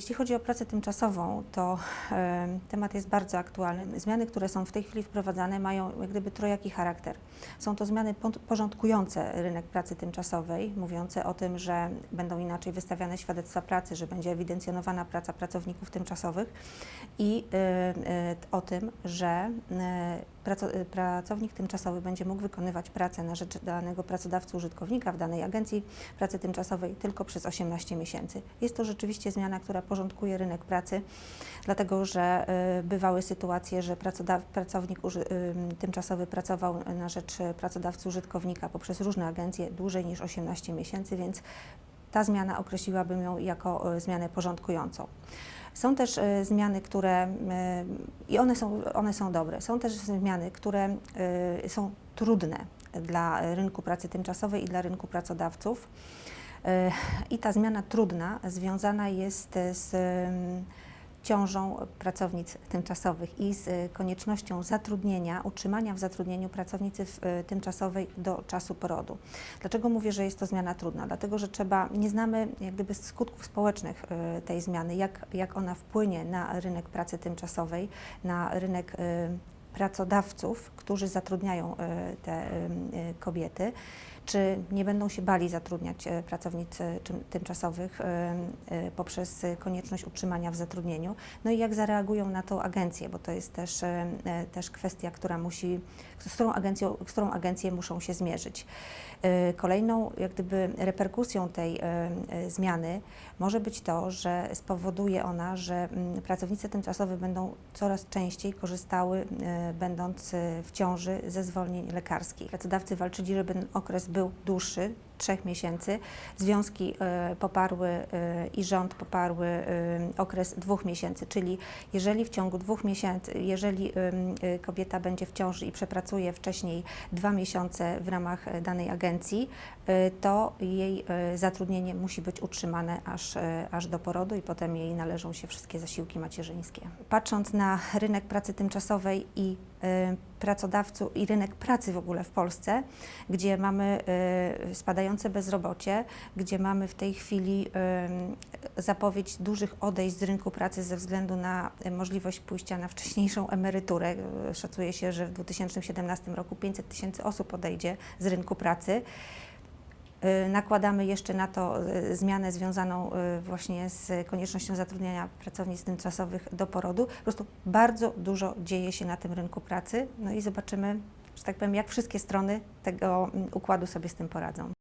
Jeśli chodzi o pracę tymczasową, to temat jest bardzo aktualny. Zmiany, które są w tej chwili wprowadzane, mają jak gdyby trojaki charakter. Są to zmiany porządkujące rynek pracy tymczasowej, mówiące o tym, że będą inaczej wystawiane świadectwa pracy, że będzie ewidencjonowana praca pracowników tymczasowych i e, e, o tym, że e, pracownik tymczasowy będzie mógł wykonywać pracę na rzecz danego pracodawcy użytkownika w danej agencji pracy tymczasowej tylko przez 18 miesięcy. Jest to rzeczywiście zmiana, która porządkuje rynek pracy, dlatego że y, bywały sytuacje, że pracownik ym, tymczasowy pracował na rzecz y, pracodawcy użytkownika poprzez różne agencje dłużej niż 18 miesięcy, więc ta zmiana określiłabym ją jako y, zmianę porządkującą. Są też y, zmiany, które y, i one są, one są dobre. Są też zmiany, które y, są trudne dla rynku pracy tymczasowej i dla rynku pracodawców. I ta zmiana trudna związana jest z ciążą pracownic tymczasowych i z koniecznością zatrudnienia, utrzymania w zatrudnieniu pracownicy y, tymczasowej do czasu porodu. Dlaczego mówię, że jest to zmiana trudna? Dlatego, że trzeba, nie znamy jak gdyby skutków społecznych y, tej zmiany, jak, jak ona wpłynie na rynek pracy tymczasowej, na rynek y, pracodawców, którzy zatrudniają y, te y, y, kobiety, czy nie będą się bali zatrudniać e, pracownic e, tymczasowych e, e, poprzez e, konieczność utrzymania w zatrudnieniu. No i jak zareagują na to agencje, bo to jest też, e, e, też kwestia, która musi, z którą, agencją, z którą agencje muszą się zmierzyć. E, Kolejną jak gdyby reperkusją tej e, e, zmiany może być to, że spowoduje ona, że pracownice tymczasowe będą coraz częściej korzystały, e, będąc w ciąży, ze zwolnień lekarskich. Pracodawcy walczyli, żeby ten okres był dłuższy, trzech miesięcy. Związki e, poparły e, i rząd poparły e, okres dwóch miesięcy, czyli jeżeli w ciągu dwóch miesięcy, jeżeli kobieta będzie w ciąży i przepracuje wcześniej dwa miesiące w ramach danej agencji, to jej zatrudnienie musi być utrzymane aż, aż do porodu i potem jej należą się wszystkie zasiłki macierzyńskie. Patrząc na rynek pracy tymczasowej i pracodawców i rynek pracy w ogóle w Polsce, gdzie mamy e, spadające bezrobocie, gdzie mamy w tej chwili e, zapowiedź dużych odejść z rynku pracy ze względu na możliwość pójścia na wcześniejszą emeryturę. Szacuje się, że w 2017 roku 500 tysięcy osób odejdzie z rynku pracy. Y, Nakładamy jeszcze na to y, zmianę związaną y, właśnie z koniecznością zatrudniania pracownic tymczasowych do porodu. Po prostu bardzo dużo dzieje się na tym rynku pracy. No i zobaczymy, że tak powiem, jak wszystkie strony tego mm, układu sobie z tym poradzą.